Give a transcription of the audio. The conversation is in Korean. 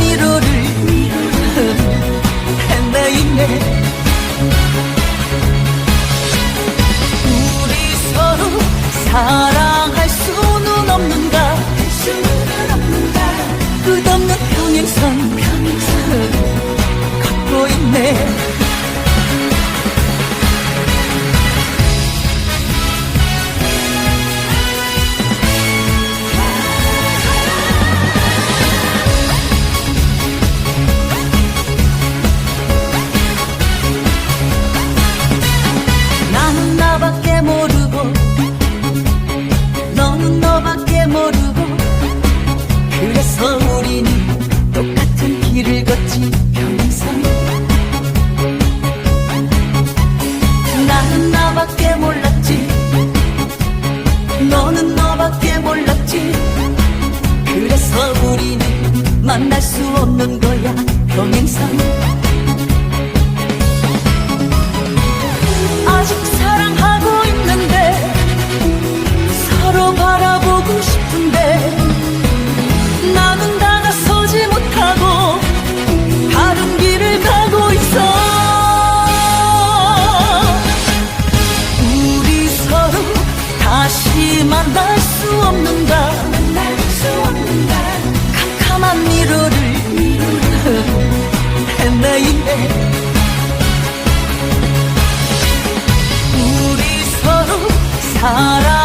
미로를 하나 있네. 우리 서로 사랑할 수는 없는가? 끝없는 평행선 갖고 있네. 그래서 우리는 만날 수 없는 거야. 동행선 우리 서로 사랑